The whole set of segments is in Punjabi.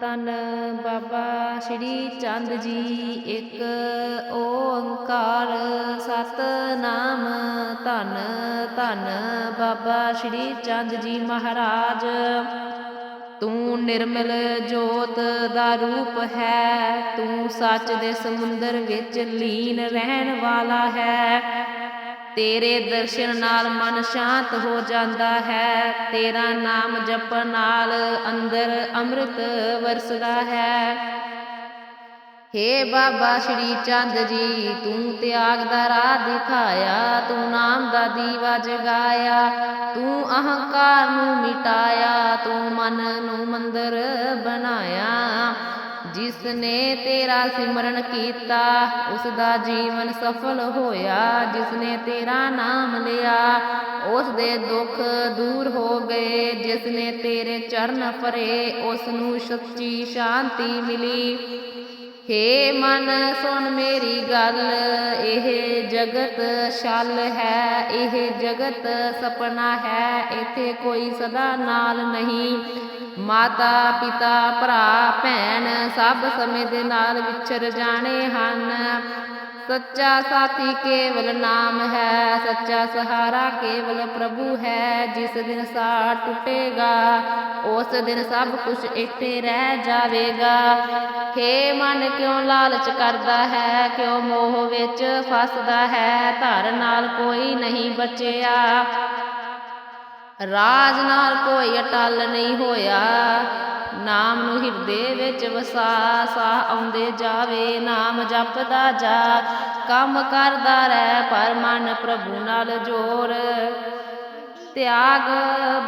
ਤਨ ਬਾਬਾ ਸ਼੍ਰੀ ਚੰਦ ਜੀ, ਇੱਕ ਓੰਕਾਰ ਸਤਨਾਮ। ਧੰਨ ਧੰਨ ਬਾਬਾ ਸ਼੍ਰੀ ਚੰਦ ਜੀ ਮਹਾਰਾਜ। ਤੂੰ ਨਿਰਮਲ ਜੋਤ ਦਾ ਰੂਪ ਹੈ, ਤੂੰ ਸੱਚ ਦੇ ਸਮੁੰਦਰ ਵਿੱਚ ਲੀਨ ਰਹਿਣ ਵਾਲਾ ਹੈ। ਤੇਰੇ ਦਰਸ਼ਨ ਨਾਲ ਮਨ ਸ਼ਾਂਤ ਹੋ ਜਾਂਦਾ ਹੈ। ਤੇਰਾ ਨਾਮ ਜਪਣ ਨਾਲ ਅੰਦਰ ਅੰਮ੍ਰਿਤ ਵਰਸਦਾ ਹੈ। ਹੇ ਬਾਬਾ ਸ਼੍ਰੀ ਚੰਦ ਜੀ, ਤੂੰ ਤਿਆਗ ਦਾ ਰਾਹ ਦਿਖਾਇਆ, ਤੂੰ ਨਾਮ ਦਾ ਦੀਵਾ ਜਗਾਇਆ, ਤੂੰ ਅਹੰਕਾਰ ਨੂੰ ਮਿਟਾਇਆ, ਤੂੰ ਮਨ ਨੂੰ ਮੰਦਰ ਬਣਾਇਆ। ਜਿਸ ਨੇ ਤੇਰਾ ਸਿਮਰਨ ਕੀਤਾ ਉਸ ਦਾ ਜੀਵਨ ਸਫਲ ਹੋਇਆ। ਜਿਸ ਨੇ ਤੇਰਾ ਨਾਮ ਲਿਆ ਉਸ ਦੇ ਦੁੱਖ ਦੂਰ ਹੋ ਗਏ। ਜਿਸ ਨੇ ਤੇਰੇ ਚਰਨ ਫਰੇ ਉਸ ਨੂੰ ਸੱਚੀ ਸ਼ਾਂਤੀ ਮਿਲੀ। ਹੇ ਮਨ, ਸੁਣ ਮੇਰੀ ਗੱਲ, ਇਹ ਜਗਤ ਛਲ ਹੈ, ਇਹ ਜਗਤ ਸੁਪਨਾ ਹੈ, ਇੱਥੇ ਕੋਈ ਸਦਾ ਨਾਲ ਨਹੀਂ। ਮਾਤਾ, ਪਿਤਾ, ਭਰਾ, ਭੈਣ ਸਭ ਸਮੇਂ ਦੇ ਨਾਲ ਵਿਚਰ ਜਾਣੇ ਹਨ। ਸੱਚਾ ਸਾਥੀ ਕੇਵਲ ਨਾਮ ਹੈ, ਸੱਚਾ ਸਹਾਰਾ ਕੇਵਲ ਪ੍ਰਭੂ ਹੈ, ਜਿਸ ਦਿਨ ਸਾਹ ਟੁੱਟੇਗਾ, ਉਸ ਦਿਨ ਸਭ ਕੁਝ ਇੱਥੇ ਰਹਿ ਜਾਵੇਗਾ। ਹੇ ਮਨ, ਕਿਉਂ ਲਾਲਚ ਕਰਦਾ ਹੈ, ਕਿਉਂ ਮੋਹ ਵਿੱਚ ਫਸਦਾ ਹੈ, ਧਰ ਨਾਲ ਕੋਈ ਨਹੀਂ ਬਚਿਆ। ਰਾਜ ਨਾਲ ਕੋਈ ਅਟਲ ਨਹੀਂ ਹੋਇਆ। ਨਾਮ ਨੂੰ ਹਿਰਦੇ ਵਿੱਚ ਵਸਾ ਸਾਹ ਆਉਂਦੇ ਜਾਵੇ, ਨਾਮ ਜਪਦਾ ਜਾ। ਕੰਮ ਕਰਦਾ ਰਹਿ ਪਰ ਮਨ ਪ੍ਰਭੂ ਨਾਲ ਜੋਰ। ਤਿਆਗ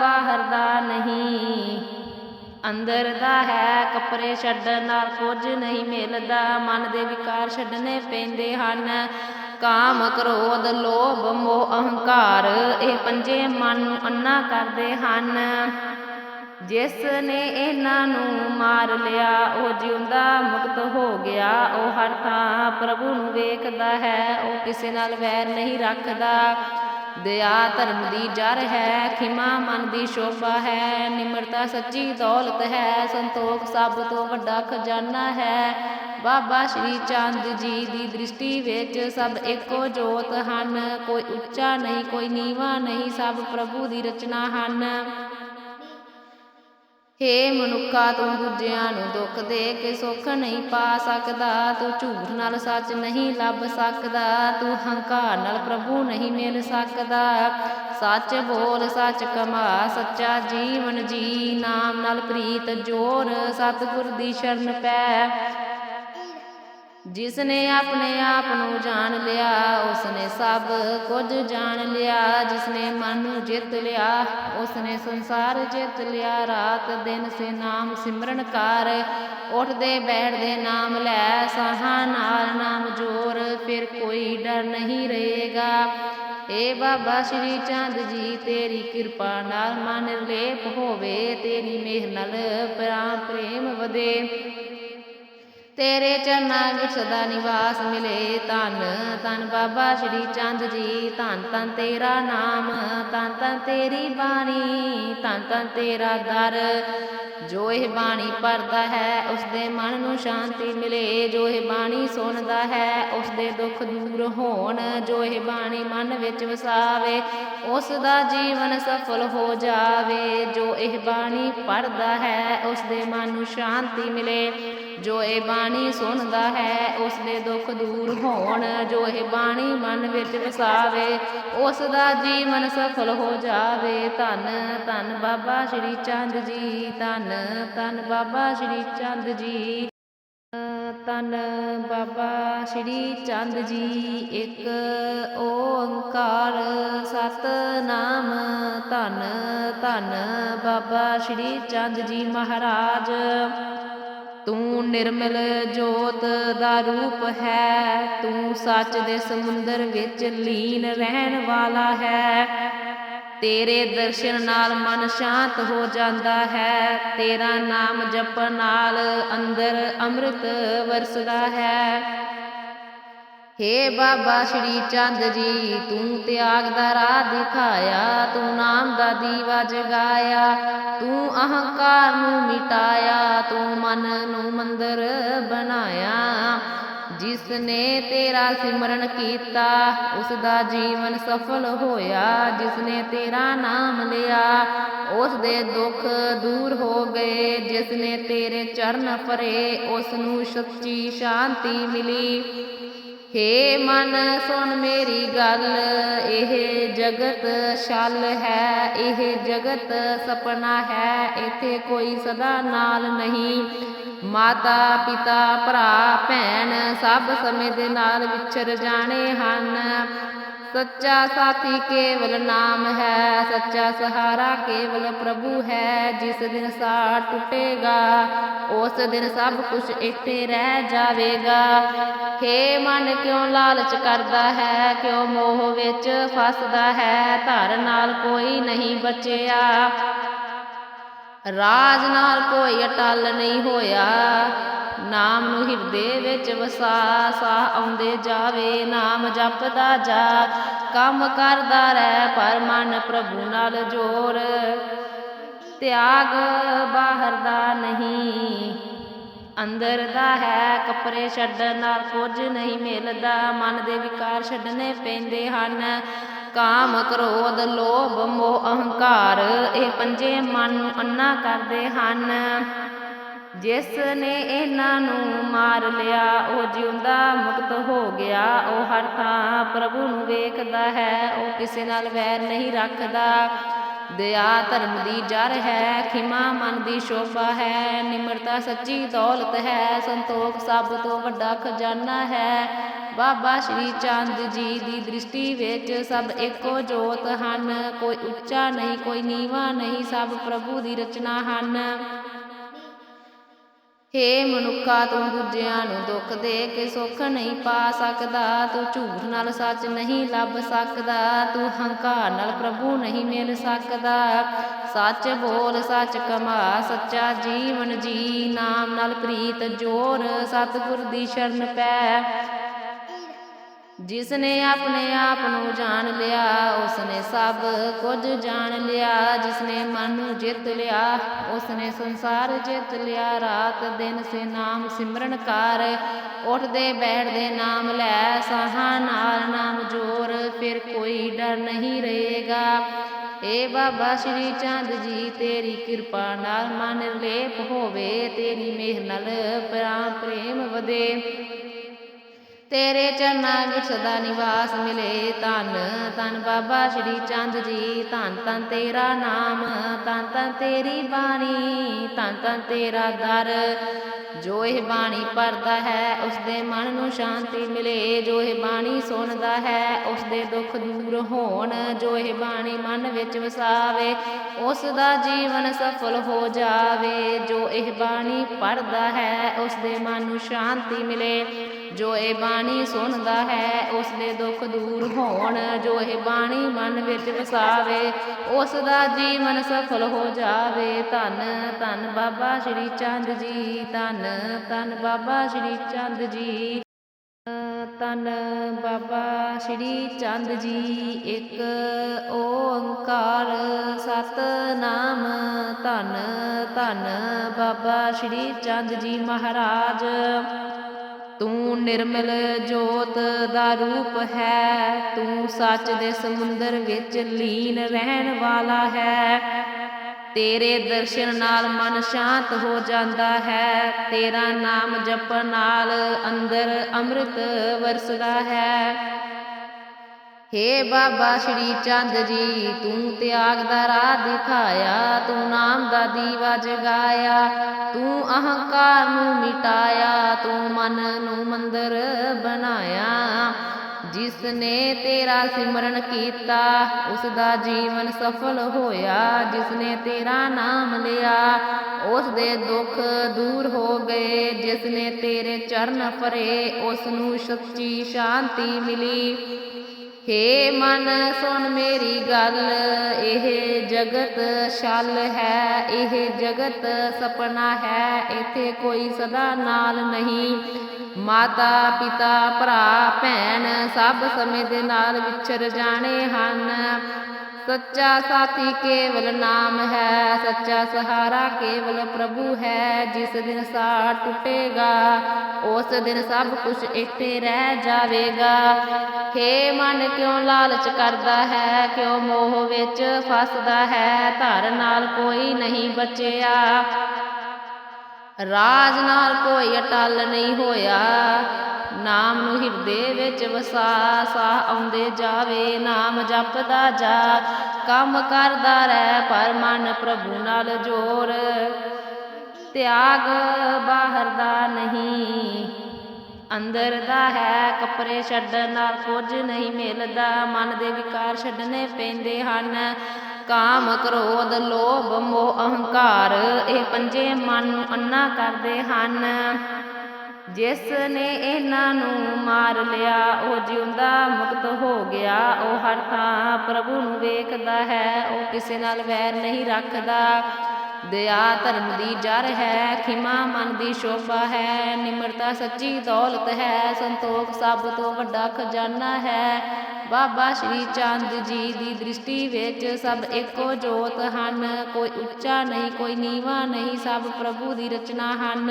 ਬਾਹਰ ਦਾ ਨਹੀਂ, ਅੰਦਰ ਦਾ ਹੈ ਕੱਪੜੇ ਛੱਡਣ ਨਾਲ ਕੁਝ ਨਹੀਂ ਮਿਲਦਾ। ਮਨ ਦੇ ਵਿਕਾਰ ਛੱਡਨੇ ਪੈਂਦੇ ਹਨ। ਕਾਮ, ਕ੍ਰੋਧ, ਲੋਭ, ਮੋਹ, ਅਹੰਕਾਰ, ਇਹ ਪੰਜੇ ਮਨ ਨੂੰ ਅੰਨਾ ਕਰਦੇ ਹਨ। ਜਿਸ ਨੇ ਇਹਨਾਂ ਨੂੰ ਮਾਰ ਲਿਆ, ਉਹ ਜਿਉਂਦਾ ਮੁਕਤ ਹੋ ਗਿਆ। ਉਹ ਹਰ ਥਾਂ ਪ੍ਰਭੂ ਨੂੰ ਵੇਖਦਾ ਹੈ, ਉਹ ਕਿਸੇ ਨਾਲ ਵੈਰ ਨਹੀਂ ਰੱਖਦਾ। ਦਇਆ ਧਰਮ ਦੀ ਜੜ ਹੈ, ਖਿਮਾ ਮਨ ਦੀ ਸ਼ੋਭਾ ਹੈ, ਨਿਮਰਤਾ ਸੱਚੀ ਦੌਲਤ ਹੈ, ਸੰਤੋਖ ਸਭ ਤੋਂ ਵੱਡਾ ਖਜ਼ਾਨਾ ਹੈ। ਬਾਬਾ ਸ਼੍ਰੀ ਚੰਦ ਜੀ ਦੀ ਦ੍ਰਿਸ਼ਟੀ ਵਿੱਚ ਸਭ ਇੱਕੋ ਜੋਤ ਹਨ, ਕੋਈ ਉੱਚਾ ਨਹੀਂ, ਕੋਈ ਨੀਵਾ ਨਹੀਂ, ਸਭ ਪ੍ਰਭੂ ਦੀ ਰਚਨਾ ਹਨ। ਹੇ ਮਨੁੱਖਾ, ਤੂੰ ਦੂਜਿਆਂ ਨੂੰ ਦੁੱਖ ਦੇ ਕੇ ਸੁੱਖ ਨਹੀਂ ਪਾ ਸਕਦਾ। ਤੂੰ ਝੂਠ ਨਾਲ ਸੱਚ ਨਹੀਂ ਲੱਭ ਸਕਦਾ। ਤੂੰ ਹੰਕਾਰ ਨਾਲ ਪ੍ਰਭੂ ਨਹੀਂ ਮਿਲ ਸਕਦਾ। ਸੱਚ ਬੋਲ, ਸੱਚ ਕਮਾ, ਸੱਚਾ ਜੀਵਨ ਜੀ। ਨਾਮ ਨਾਲ ਪ੍ਰੀਤ ਜੋਰ, ਸਤਿਗੁਰ ਦੀ ਸ਼ਰਨ ਪੈ। ਜਿਸ ਨੇ ਆਪਣੇ ਆਪ ਨੂੰ ਜਾਣ ਲਿਆ ਉਸ ਨੇ ਸਭ ਕੁਝ ਜਾਣ ਲਿਆ। ਜਿਸ ਨੇ ਮਨ ਨੂੰ ਜਿੱਤ ਲਿਆ ਉਸ ਨੇ ਸੰਸਾਰ ਜਿੱਤ ਲਿਆ। ਰਾਤ ਦਿਨ ਸੇ ਨਾਮ ਸਿਮਰਨ ਕਰ, ਉੱਠਦੇ ਬੈਠਦੇ ਨਾਮ ਲੈ। ਸਾਹਾਂ ਨਾਲ ਨਾਮ ਜੋਰ ਫਿਰ ਕੋਈ ਡਰ ਨਹੀਂ ਰਹੇਗਾ। ਏ ਬਾਬਾ ਸ਼੍ਰੀ ਚੰਦ ਜੀ, ਤੇਰੀ ਕਿਰਪਾ ਨਾਲ ਮਨ ਲੇਪ ਹੋਵੇ, ਤੇਰੀ ਮਿਹਰ ਨਾਲ ਪ੍ਰਾਨ ਪ੍ਰੇਮ ਵਧੇ। ਤੇਰੇ ਚਰਨਾਂ ਵਿੱਚ ਸਦਾ ਨਿਵਾਸ ਮਿਲੇ। ਧੰਨ ਧੰਨ ਬਾਬਾ ਸ਼੍ਰੀ ਚੰਦ ਜੀ। ਧੰਨ ਧੰਨ ਤੇਰਾ ਨਾਮ, ਧੰਨ ਧੰਨ ਤੇਰੀ ਬਾਣੀ, ਧੰਨ ਧੰਨ ਤੇਰਾ ਦਰ। ਜੋ ਇਹ ਬਾਣੀ ਪੜਦਾ ਹੈ ਉਸ ਦੇ ਮਨ ਨੂੰ ਸ਼ਾਂਤੀ ਮਿਲੇ। ਜੋ ਇਹ ਬਾਣੀ ਸੁਣਦਾ ਹੈ ਉਸ ਦੇ ਦੁੱਖ ਦੂਰ ਹੋਣ। ਜੋ ਇਹ ਬਾਣੀ ਮਨ ਵਿੱਚ ਵਸਾਵੇ ਉਸ ਦਾ ਜੀਵਨ ਸਫਲ ਹੋ ਜਾਵੇ। ਜੋ ਇਹ ਬਾਣੀ ਪੜਦਾ ਹੈ ਉਸ ਦੇ ਮਨ ਨੂੰ ਸ਼ਾਂਤੀ ਮਿਲੇ। ਜੋ ਇਹ ਬਾਣੀ ਬਾਣੀ ਸੁਣਦਾ ਹੈ ਉਸ ਦੇ ਦੁੱਖ ਦੂਰ ਹੋਣ, ਜੋ ਇਹ ਬਾਣੀ ਮਨ ਵਿੱਚ ਵਸਾਵੇ ਉਸ ਦਾ ਜੀਵਨ ਸਫਲ ਹੋ ਜਾਵੇ। ਧੰਨ ਧੰਨ ਬਾਬਾ ਸ਼੍ਰੀ ਚੰਦ ਜੀ, ਧੰਨ ਧੰਨ ਬਾਬਾ ਸ਼੍ਰੀ ਚੰਦ ਜੀ ਤਨ ਬਾਬਾ ਸ਼੍ਰੀ ਚੰਦ ਜੀ। ਇੱਕ ਓੰਕਾਰ ਸਤਨਾਮ, ਧੰਨ ਧੰਨ ਬਾਬਾ ਸ਼੍ਰੀ ਚੰਦ ਜੀ ਮਹਾਰਾਜ। ਤੂੰ ਨਿਰਮਲ ਜੋਤ ਦਾ ਰੂਪ ਹੈ, ਤੂੰ ਸੱਚ ਦੇ ਸਮੁੰਦਰ ਵਿੱਚ ਲੀਨ ਰਹਿਣ ਵਾਲਾ ਹੈ। ਤੇਰੇ ਦਰਸ਼ਨ ਨਾਲ ਮਨ ਸ਼ਾਂਤ ਹੋ ਜਾਂਦਾ ਹੈ, ਤੇਰਾ ਨਾਮ ਜਪਣ ਨਾਲ ਅੰਦਰ ਅੰਮ੍ਰਿਤ ਵਰਸਦਾ ਹੈ। ਹੇ ਬਾਬਾ ਸ਼੍ਰੀ ਚੰਦ ਜੀ, ਤੂੰ ਤਿਆਗ ਦਾ ਰਾਹ ਦਿਖਾਇਆ, ਤੂੰ ਨਾਮ ਦਾ ਦੀਵਾ ਜਗਾਇਆ, ਤੂੰ ਅਹੰਕਾਰ ਨੂੰ ਮਿਟਾਇਆ, ਤੂੰ ਮਨ ਨੂੰ ਮੰਦਰ ਬਣਾਇਆ। ਜਿਸ ਨੇ ਤੇਰਾ ਸਿਮਰਨ ਕੀਤਾ ਉਸ ਦਾ ਜੀਵਨ ਸਫਲ ਹੋਇਆ। ਜਿਸ ਨੇ ਤੇਰਾ ਨਾਮ ਲਿਆ ਉਸ ਦੇ ਦੁੱਖ ਦੂਰ ਹੋ ਗਏ। ਜਿਸ ਨੇ ਤੇਰੇ ਚਰਨ ਫਰੇ ਉਸ ਨੂੰ ਸੱਚੀ ਸ਼ਾਂਤੀ ਮਿਲੀ। ਹੇ ਮਨ, ਸੁਣ ਮੇਰੀ ਗੱਲ, ਇਹ ਜਗਤ ਛਲ ਹੈ, ਇਹ ਜਗਤ ਸੁਪਨਾ ਹੈ, ਇੱਥੇ ਕੋਈ ਸਦਾ ਨਾਲ ਨਹੀਂ। ਮਾਤਾ, ਪਿਤਾ, ਭਰਾ, ਭੈਣ, ਸਭ ਸਮੇਂ ਦੇ ਨਾਲ ਵਿਚਰ ਜਾਣੇ ਹਨ। ਸੱਚਾ ਸਾਥੀ ਕੇਵਲ ਨਾਮ ਹੈ, ਸੱਚਾ ਸਹਾਰਾ ਕੇਵਲ ਪ੍ਰਭੂ ਹੈ, ਜਿਸ ਦਿਨ ਸਾਹ ਟੁੱਟੇਗਾ, ਉਸ ਦਿਨ ਸਭ ਕੁਝ ਇੱਥੇ ਰਹਿ ਜਾਵੇਗਾ। ਹੇ ਮਨ ਕਿਉਂ ਲਾਲਚ ਕਰਦਾ ਹੈ, ਕਿਉਂ ਮੋਹ ਵਿੱਚ ਫਸਦਾ ਹੈ, ਧਰ ਨਾਲ ਕੋਈ ਨਹੀਂ ਬਚਿਆ। ਰਾਜ ਨਾਲ ਕੋਈ ਅਟਲ ਨਹੀਂ ਹੋਇਆ ਨਾਮ ਨੂੰ ਹਿਰਦੇ ਵਿੱਚ ਵਸਾ, ਸਾਹ ਆਉਂਦੇ ਜਾਵੇ, ਨਾਮ ਜਪਦਾ ਜਾ। ਕੰਮ ਕਰਦਾ ਰਹਿ ਪਰ ਮਨ ਪ੍ਰਭੂ ਨਾਲ ਜੋਰ। ਤਿਆਗ ਬਾਹਰ ਦਾ ਨਹੀਂ, ਅੰਦਰ ਦਾ ਹੈ ਕੱਪੜੇ ਛੱਡਣ ਨਾਲ ਕੁਝ ਨਹੀਂ ਮਿਲਦਾ। ਮਨ ਦੇ ਵਿਕਾਰ ਛੱਡਣੇ ਪੈਂਦੇ ਹਨ। ਕਾਮ, ਕ੍ਰੋਧ, ਲੋਭ, ਮੋਹ, ਅਹੰਕਾਰ, ਇਹ ਪੰਜੇ ਮਨ ਨੂੰ ਅੰਨਾ ਕਰਦੇ ਹਨ। ਜਿਸ ਨੇ ਇਹਨਾਂ ਨੂੰ ਮਾਰ ਲਿਆ, ਉਹ ਜਿਉਂਦਾ ਮੁਕਤ ਹੋ ਗਿਆ। ਉਹ ਹਰ ਥਾਂ ਪ੍ਰਭੂ ਨੂੰ ਵੇਖਦਾ ਹੈ, ਉਹ ਕਿਸੇ ਨਾਲ ਵੈਰ ਨਹੀਂ ਰੱਖਦਾ। ਦਇਆ ਧਰਮ ਦੀ ਜੜ ਹੈ, ਖਿਮਾ ਮਨ ਦੀ ਸ਼ੋਭਾ ਹੈ। ਨਿਮਰਤਾ ਸੱਚੀ ਦੌਲਤ ਹੈ, ਸੰਤੋਖ ਸਭ ਤੋਂ ਵੱਡਾ ਖਜ਼ਾਨਾ ਹੈ। ਬਾਬਾ ਸ਼੍ਰੀ ਚੰਦ ਜੀ ਦੀ ਦ੍ਰਿਸ਼ਟੀ ਵਿੱਚ ਸਭ ਇੱਕੋ ਜੋਤ ਹਨ। ਕੋਈ ਉੱਚਾ ਨਹੀਂ, ਕੋਈ ਨੀਵਾ ਨਹੀਂ, ਸਭ ਪ੍ਰਭੂ ਦੀ ਰਚਨਾ ਹਨ। ਹੇ ਮਨੁੱਖਾ, ਤੂੰ ਦੂਜਿਆਂ ਨੂੰ ਦੁੱਖ ਦੇ ਕੇ ਸੁੱਖ ਨਹੀਂ ਪਾ ਸਕਦਾ। ਤੂੰ ਝੂਠ ਨਾਲ ਸੱਚ ਨਹੀਂ ਲੱਭ ਸਕਦਾ। ਤੂੰ ਹੰਕਾਰ ਨਾਲ ਪ੍ਰਭੂ ਨਹੀਂ ਮਿਲ ਸਕਦਾ। ਸੱਚ ਬੋਲ, ਸੱਚ ਕਮਾ, ਸੱਚਾ ਜੀਵਨ ਜੀ। ਨਾਮ ਨਾਲ ਪ੍ਰੀਤ ਜੋਰ, ਸਤਿਗੁਰ ਦੀ ਸ਼ਰਨ ਪੈ। ਜਿਸ ਨੇ ਆਪਣੇ ਆਪ ਨੂੰ ਜਾਣ ਲਿਆ ਉਸ ਨੇ ਸਭ ਕੁਝ ਜਾਣ ਲਿਆ। ਜਿਸ ਨੇ ਮਨ ਨੂੰ ਜਿੱਤ ਲਿਆ ਉਸ ਨੇ ਸੰਸਾਰ ਜਿੱਤ ਲਿਆ। ਰਾਤ ਦਿਨ ਸੇ ਨਾਮ ਸਿਮਰਨ ਕਰ, ਉੱਠਦੇ ਬੈਠਦੇ ਨਾਮ ਲੈ। ਸਾਹਾਂ ਨਾਲ ਨਾਮ ਜੋਰ ਫਿਰ ਕੋਈ ਡਰ ਨਹੀਂ ਰਹੇਗਾ। ਏ ਬਾਬਾ ਸ਼੍ਰੀ ਚੰਦ ਜੀ, ਤੇਰੀ ਕਿਰਪਾ ਨਾਲ ਮਨ ਲੇਪ ਹੋਵੇ, ਤੇਰੀ ਮਿਹਰ ਨਾਲ ਪ੍ਰਾਨ ਪ੍ਰੇਮ ਵਧੇ। ਤੇਰੇ ਚਰਨਾਂ ਵਿੱਚ ਸਦਾ ਨਿਵਾਸ ਮਿਲੇ। ਧੰਨ ਧੰਨ ਬਾਬਾ ਸ਼੍ਰੀ ਚੰਦ ਜੀ। ਧੰਨ ਧੰਨ ਤੇਰਾ ਨਾਮ, ਧੰਨ ਧੰਨ ਤੇਰੀ ਬਾਣੀ, ਧੰਨ ਧੰਨ ਤੇਰਾ ਦਰ। ਜੋ ਇਹ ਬਾਣੀ ਪੜਦਾ ਹੈ, ਉਸ ਦੇ ਮਨ ਨੂੰ ਸ਼ਾਂਤੀ ਮਿਲੇ। ਜੋ ਇਹ ਬਾਣੀ ਸੁਣਦਾ ਹੈ, ਉਸ ਦੇ ਦੁੱਖ ਦੂਰ ਹੋਣ। ਜੋ ਇਹ ਬਾਣੀ ਮਨ ਵਿੱਚ ਵਸਾਵੇ, ਉਸ ਦਾ ਜੀਵਨ ਸਫਲ ਹੋ ਜਾਵੇ। ਜੋ ਇਹ ਬਾਣੀ ਪੜਦਾ ਹੈ, ਉਸ ਦੇ ਮਨ ਨੂੰ ਸ਼ਾਂਤੀ ਮਿਲੇ। ਜੋ ਇਹ ਬਾਣੀ ਸੁਣਦਾ ਹੈ ਉਸ ਦੇ ਦੁੱਖ ਦੂਰ ਹੋਣ। ਜੋ ਇਹ ਬਾਣੀ ਮਨ ਵਿੱਚ ਵਸਾਵੇ ਉਸ ਦਾ ਜੀਵਨ ਸਫਲ ਹੋ ਜਾਵੇ। ਧੰਨ ਧੰਨ ਬਾਬਾ ਸ਼੍ਰੀ ਚੰਦ ਜੀ, ਧੰਨ ਧੰਨ ਬਾਬਾ ਸ਼੍ਰੀ ਚੰਦ ਜੀ ਤਨ ਬਾਬਾ ਸ਼੍ਰੀ ਚੰਦ ਜੀ। ਇੱਕ ਓੰਕਾਰ ਸਤਨਾਮ, ਧੰਨ ਧੰਨ ਬਾਬਾ ਸ਼੍ਰੀ ਚੰਦ ਜੀ ਮਹਾਰਾਜ। ਤੂੰ ਨਿਰਮਲ ਜੋਤ ਦਾ ਰੂਪ ਹੈ, ਤੂੰ ਸੱਚ ਦੇ ਸਮੁੰਦਰ ਵਿੱਚ ਲੀਨ ਰਹਿਣ ਵਾਲਾ ਹੈ। ਤੇਰੇ ਦਰਸ਼ਨ ਨਾਲ ਮਨ ਸ਼ਾਂਤ ਹੋ ਜਾਂਦਾ ਹੈ, ਤੇਰਾ ਨਾਮ ਜਪਣ ਨਾਲ ਅੰਦਰ ਅੰਮ੍ਰਿਤ ਵਰਸਦਾ ਹੈ। ਹੇ ਬਾਬਾ ਸ਼੍ਰੀ ਚੰਦ ਜੀ, ਤੂੰ ਤਿਆਗ ਦਾ ਰਾਹ ਦਿਖਾਇਆ, ਤੂੰ ਨਾਮ ਦਾ ਦੀਵਾ ਜਗਾਇਆ, ਤੂੰ ਅਹੰਕਾਰ ਨੂੰ ਮਿਟਾਇਆ, ਤੂੰ ਮਨ ਨੂੰ ਮੰਦਰ ਬਣਾਇਆ। ਜਿਸ ਨੇ ਤੇਰਾ ਸਿਮਰਨ ਕੀਤਾ ਉਸ ਦਾ ਜੀਵਨ ਸਫਲ ਹੋਇਆ। ਜਿਸ ਨੇ ਤੇਰਾ ਨਾਮ ਲਿਆ ਉਸ ਦੇ ਦੁੱਖ ਦੂਰ ਹੋ ਗਏ। ਜਿਸ ਨੇ ਤੇਰੇ ਚਰਨ ਫਰੇ ਉਸ ਨੂੰ ਸੱਚੀ ਸ਼ਾਂਤੀ ਮਿਲੀ। ਹੇ ਮਨ, ਸੁਣ ਮੇਰੀ ਗੱਲ। ਇਹ ਜਗਤ ਛਲ ਹੈ, ਇਹ ਜਗਤ ਸੁਪਨਾ ਹੈ। ਇੱਥੇ ਕੋਈ ਸਦਾ ਨਾਲ ਨਹੀਂ। ਮਾਤਾ, ਪਿਤਾ, ਭਰਾ, ਭੈਣ ਸਭ ਸਮੇਂ ਦੇ ਨਾਲ ਵਿਚਰ ਜਾਣੇ ਹਨ। ਸੱਚਾ ਸਾਥੀ ਕੇਵਲ ਨਾਮ ਹੈ, ਸੱਚਾ ਸਹਾਰਾ ਕੇਵਲ ਪ੍ਰਭੂ ਹੈ, ਜਿਸ ਦਿਨ ਸਾਹ ਟੁੱਟੇਗਾ, ਉਸ ਦਿਨ ਸਭ ਕੁਝ ਇੱਥੇ ਰਹਿ ਜਾਵੇਗਾ। ਹੇ ਮਨ ਕਿਉਂ ਲਾਲਚ ਕਰਦਾ ਹੈ, ਕਿਉਂ ਮੋਹ ਵਿੱਚ ਫਸਦਾ ਹੈ, ਧਰ ਨਾਲ ਕੋਈ ਨਹੀਂ ਬਚਿਆ। ਰਾਜ ਨਾਲ ਕੋਈ ਅਟਲ ਨਹੀਂ ਹੋਇਆ। ਨਾਮ ਨੂੰ ਹਿਰਦੇ ਵਿੱਚ ਵਸਾ, ਸਾਹ ਆਉਂਦੇ ਜਾਵੇ, ਨਾਮ ਜਪਦਾ ਜਾ। ਕੰਮ ਕਰਦਾ ਰਹਿ ਪਰ ਮਨ ਪ੍ਰਭੂ ਨਾਲ ਜੋਰ। ਤਿਆਗ ਬਾਹਰ ਦਾ ਨਹੀਂ, ਅੰਦਰ ਦਾ ਹੈ। ਕੱਪੜੇ ਛੱਡਣ ਨਾਲ ਕੁਝ ਨਹੀਂ ਮਿਲਦਾ। ਮਨ ਦੇ ਵਿਕਾਰ ਛੱਡਣੇ ਪੈਂਦੇ ਹਨ। ਕਾਮ ਕ੍ਰੋਧ, ਲੋਭ, ਮੋਹ, ਅਹੰਕਾਰ, ਇਹ ਪੰਜੇ ਮਨ ਨੂੰ ਅੰਨਾ ਕਰਦੇ ਹਨ। ਜਿਸ ਨੇ ਇਹਨਾਂ ਨੂੰ ਮਾਰ ਲਿਆ, ਉਹ ਜਿਉਂਦਾ ਮੁਕਤ ਹੋ ਗਿਆ। ਉਹ ਹਰ ਥਾਂ ਪ੍ਰਭੂ ਨੂੰ ਵੇਖਦਾ ਹੈ, ਉਹ ਕਿਸੇ ਨਾਲ ਵੈਰ ਨਹੀਂ ਰੱਖਦਾ। ਦਇਆ ਧਰਮ ਦੀ ਜੜ ਹੈ, ਖਿਮਾ ਮਨ ਦੀ ਸ਼ੋਭਾ ਹੈ, ਨਿਮਰਤਾ ਸੱਚੀ ਦੌਲਤ ਹੈ, ਸੰਤੋਖ ਸਭ ਤੋਂ ਵੱਡਾ ਖਜ਼ਾਨਾ ਹੈ। ਬਾਬਾ ਸ਼੍ਰੀ ਚੰਦ ਜੀ ਦੀ ਦ੍ਰਿਸ਼ਟੀ ਵਿੱਚ ਸਭ ਇੱਕੋ ਜੋਤ ਹਨ, ਕੋਈ ਉੱਚਾ ਨਹੀਂ, ਕੋਈ ਨੀਵਾ ਨਹੀਂ, ਸਭ ਪ੍ਰਭੂ ਦੀ ਰਚਨਾ ਹਨ।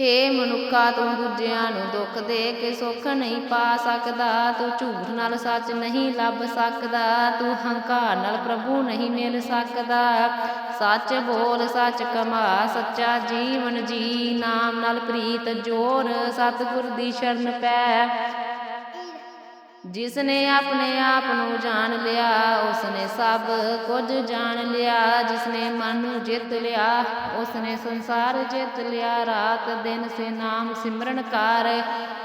ਹੇ ਮਨੁੱਖਾ, ਤੂੰ ਦੂਜਿਆਂ ਨੂੰ ਦੁੱਖ ਦੇ ਕੇ ਸੁੱਖ ਨਹੀਂ ਪਾ ਸਕਦਾ। ਤੂੰ ਝੂਠ ਨਾਲ ਸੱਚ ਨਹੀਂ ਲੱਭ ਸਕਦਾ। ਤੂੰ ਹੰਕਾਰ ਨਾਲ ਪ੍ਰਭੂ ਨਹੀਂ ਮਿਲ ਸਕਦਾ। ਸੱਚ ਬੋਲ, ਸੱਚ ਕਮਾ, ਸੱਚਾ ਜੀਵਨ ਜੀ। ਨਾਮ ਨਾਲ ਪ੍ਰੀਤ ਜੋਰ, ਸਤਿਗੁਰ ਦੀ ਸ਼ਰਨ ਪੈ। ਜਿਸ ਨੇ ਆਪਣੇ ਆਪ ਨੂੰ ਜਾਣ ਲਿਆ ਉਸ ਨੇ ਸਭ ਕੁਝ ਜਾਣ ਲਿਆ। ਜਿਸ ਨੇ ਮਨ ਨੂੰ ਜਿੱਤ ਲਿਆ ਉਸ ਨੇ ਸੰਸਾਰ ਜਿੱਤ ਲਿਆ। ਰਾਤ ਦਿਨ ਸੇ ਨਾਮ ਸਿਮਰਨ ਕਰ,